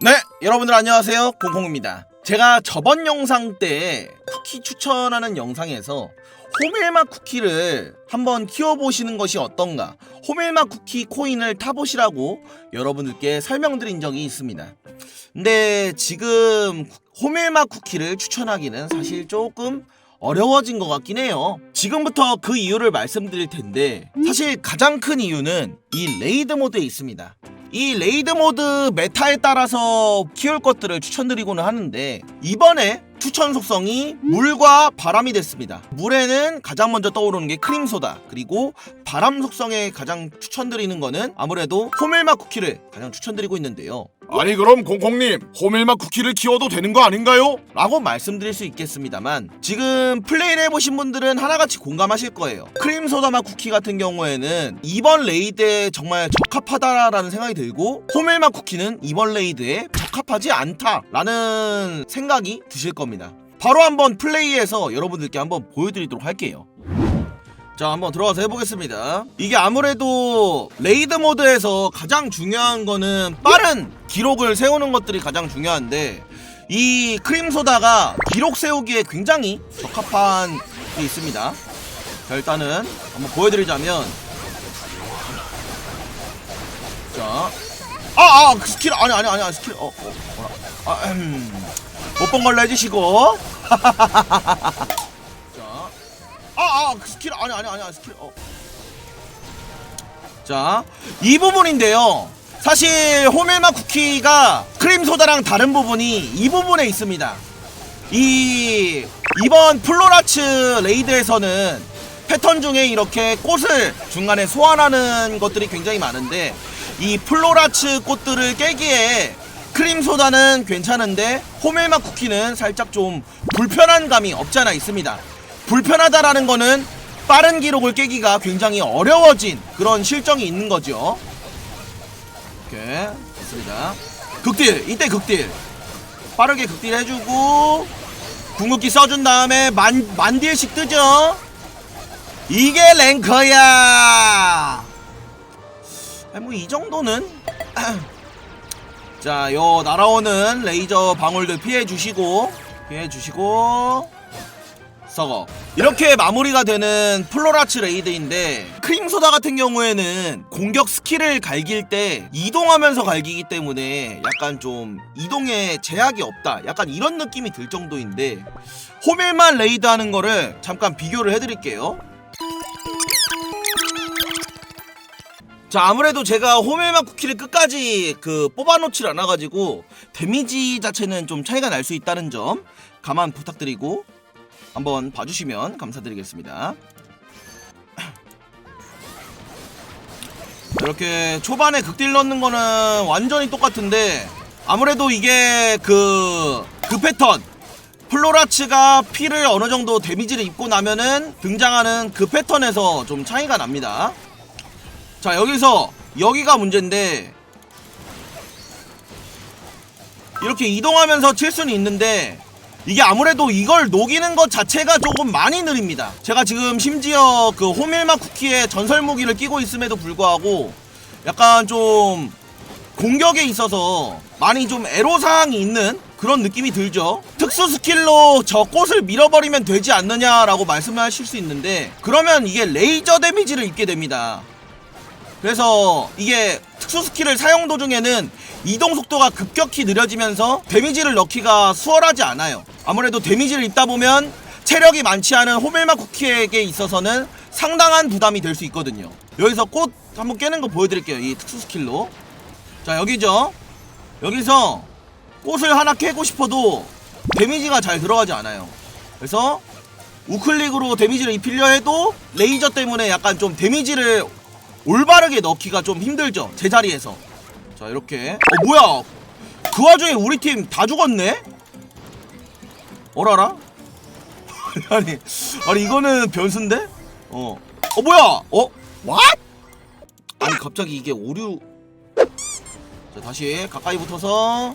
네, 여러분들 안녕하세요. 공공입니다. 제가 저번 영상 때 쿠키 추천하는 영상에서 호밀맛 쿠키를 한번 키워보시는 것이 어떤가, 호밀맛 쿠키 코인을 타보시라고 여러분들께 설명드린 적이 있습니다. 근데 지금 호밀맛 쿠키를 추천하기는 사실 조금 어려워진 것 같긴 해요. 지금부터 그 이유를 말씀드릴 텐데, 사실 가장 큰 이유는 이 레이드 모드에 있습니다. 이 레이드 모드 메타에 따라서 키울 것들을 추천드리고는 하는데 이번에 추천 속성이 물과 바람이 됐습니다. 물에는 가장 먼저 떠오르는 게 크림소다. 그리고 바람 속성에 가장 추천드리는 거는 아무래도 호밀맛 쿠키를 가장 추천드리고 있는데요. 아니 그럼 공공님 호밀맛 쿠키를 키워도 되는 거 아닌가요? 라고 말씀드릴 수 있겠습니다만 지금 플레이를 해보신 분들은 하나같이 공감하실 거예요. 크림 소다맛 쿠키 같은 경우에는 이번 레이드에 정말 적합하다라는 생각이 들고 호밀맛 쿠키는 이번 레이드에 적합하지 않다라는 생각이 드실 겁니다. 바로 한번 플레이해서 여러분들께 한번 보여드리도록 할게요 자 한번 들어가서 해보겠습니다. 이게 아무래도 레이드 모드에서 가장 중요한 거는 빠른 기록을 세우는 것들이 가장 중요한데 이 크림소다가 기록 세우기에 굉장히 적합한 게 있습니다. 자 일단은 한번 보여드리자면. 자 아아 그 스킬 아니 아니 아니 스킬 어, 어 뭐라 아, 음, 못본 걸로 해주시고. 자 아, 아, 그 스킬 아니 아니 아니 스킬. 어. 자, 이 부분인데요. 사실 호밀맛 쿠키가 크림 소다랑 다른 부분이 이 부분에 있습니다. 이 이번 플로라츠 레이드에서는 패턴 중에 이렇게 꽃을 중간에 소환하는 것들이 굉장히 많은데 이 플로라츠 꽃들을 깨기에 크림 소다는 괜찮은데 호밀맛 쿠키는 살짝 좀 불편한 감이 없잖아 있습니다. 불편하다라는 거는 빠른 기록을 깨기가 굉장히 어려워진 그런 실정이 있는 거죠. 오케이 됐습니다. 극딜 이때 극딜 빠르게 극딜 해주고 궁극기 써준 다음에 만 만딜씩 뜨죠. 이게 랭커야. 뭐 이 정도는 자, 요 날아오는 레이저 방울들 피해 주시고 피해 주시고 썩어 이렇게 마무리가 되는 플로라츠 레이드인데 크림소다 같은 경우에는 공격 스킬을 갈길 때 이동하면서 갈기기 때문에 약간 좀 이동에 제약이 없다. 약간 이런 느낌이 들 정도인데 호밀만 레이드 하는 거를 잠깐 비교를 해드릴게요. 자 아무래도 제가 호밀맛 쿠키를 끝까지 그 뽑아놓질 않아가지고 데미지 자체는 좀 차이가 날 수 있다는 점 감안 부탁드리고 한번 봐주시면 감사드리겠습니다. 이렇게 초반에 극딜 넣는 거는 완전히 똑같은데 아무래도 이게 그, 그 패턴 플로라츠가 피를 어느 정도 데미지를 입고 나면은 등장하는 그 패턴에서 좀 차이가 납니다. 자 여기서 여기가 문제인데 이렇게 이동하면서 칠 수는 있는데 이게 아무래도 이걸 녹이는 것 자체가 조금 많이 느립니다. 제가 지금 심지어 그 호밀맛 쿠키에 전설 무기를 끼고 있음에도 불구하고 약간 좀 공격에 있어서 많이 좀 애로사항이 있는 그런 느낌이 들죠. 특수 스킬로 저 꽃을 밀어버리면 되지 않느냐라고 말씀을 하실 수 있는데 그러면 이게 레이저 데미지를 입게 됩니다. 그래서 이게 특수 스킬을 사용 도중에는 이동 속도가 급격히 느려지면서 데미지를 넣기가 수월하지 않아요. 아무래도 데미지를 입다 보면 체력이 많지 않은 호밀맛 쿠키에게 있어서는 상당한 부담이 될 수 있거든요. 여기서 꽃 한번 깨는 거 보여드릴게요. 이 특수 스킬로. 자 여기죠. 여기서 꽃을 하나 깨고 싶어도 데미지가 잘 들어가지 않아요. 그래서 우클릭으로 데미지를 입히려 해도 레이저 때문에 약간 좀 데미지를 올바르게 넣기가 좀 힘들죠 제자리에서 자 이렇게. 어 뭐야? 그 와중에 우리 팀 다 죽었네? 어라라? 아니 아니 이거는 변수인데? 어어 뭐야? 어? What? 아니 갑자기 이게 오류. 자 다시 가까이 붙어서.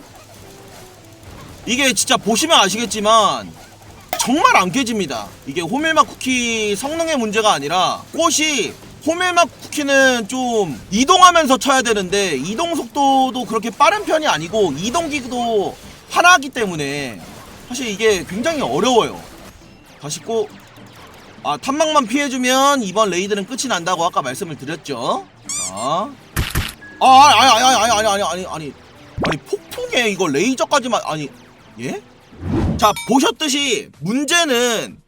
이게 진짜 보시면 아시겠지만 정말 안 깨집니다. 이게 호밀맛 쿠키 성능의 문제가 아니라 꽃이 호밀맛 쿠키는 좀 이동하면서 쳐야 되는데 이동 속도도 그렇게 빠른 편이 아니고 이동기도 하나이기 때문에 사실 이게 굉장히 어려워요. 다시 꼭 아, 탐막만 피해주면 이번 레이드는 끝이 난다고 아까 말씀을 드렸죠. 자. 아, 아니, 아니, 아니, 아니, 아니, 아니, 아니, 아니, 폭풍에 이거 레이저까지만, 아니, 예? 자, 보셨듯이 문제는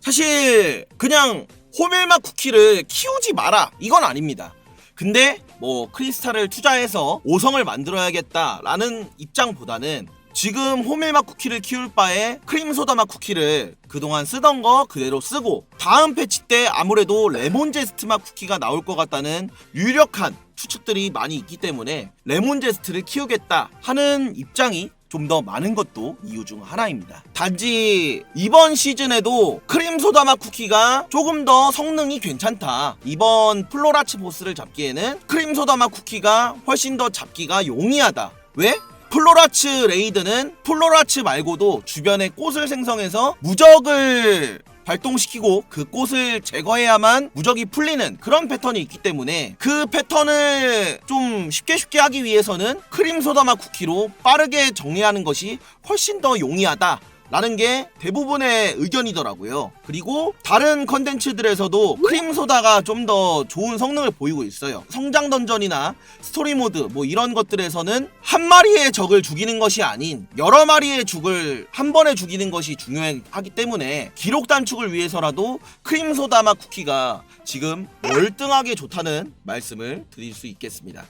사실 그냥 호밀맛 쿠키를 키우지 마라. 이건 아닙니다. 근데 뭐 크리스탈을 투자해서 5성을 만들어야겠다라는 입장보다는 지금 호밀맛 쿠키를 키울 바에 크림소다맛 쿠키를 그동안 쓰던 거 그대로 쓰고 다음 패치 때 아무래도 레몬제스트맛 쿠키가 나올 것 같다는 유력한 추측들이 많이 있기 때문에 레몬제스트를 키우겠다 하는 입장이 좀 더 많은 것도 이유 중 하나입니다. 단지 이번 시즌에도 크림 소다맛 쿠키가 조금 더 성능이 괜찮다. 이번 플로라츠 보스를 잡기에는 크림 소다맛 쿠키가 훨씬 더 잡기가 용이하다. 왜? 플로라츠 레이드는 플로라츠 말고도 주변에 꽃을 생성해서 무적을 발동시키고 그 꽃을 제거해야만 무적이 풀리는 그런 패턴이 있기 때문에 그 패턴을 좀 쉽게 쉽게 하기 위해서는 크림 소다맛 쿠키로 빠르게 정리하는 것이 훨씬 더 용이하다. 라는 게 대부분의 의견이더라고요. 그리고 다른 컨텐츠들에서도 크림소다가 좀 더 좋은 성능을 보이고 있어요. 성장 던전이나 스토리 모드 뭐 이런 것들에서는 한 마리의 적을 죽이는 것이 아닌 여러 마리의 죽을 한 번에 죽이는 것이 중요하기 때문에 기록 단축을 위해서라도 크림소다맛 쿠키가 지금 월등하게 좋다는 말씀을 드릴 수 있겠습니다.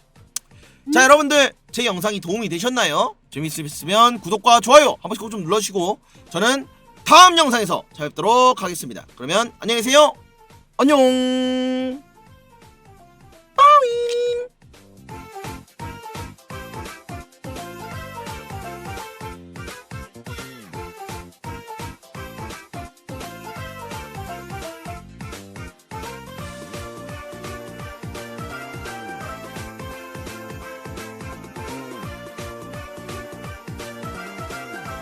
자 여러분들 제 영상이 도움이 되셨나요? 재밌으셨으면 구독과 좋아요 한 번씩 꼭 좀 눌러주시고 저는 다음 영상에서 찾아뵙도록 하겠습니다. 그러면 안녕히 계세요. 안녕. 빠위.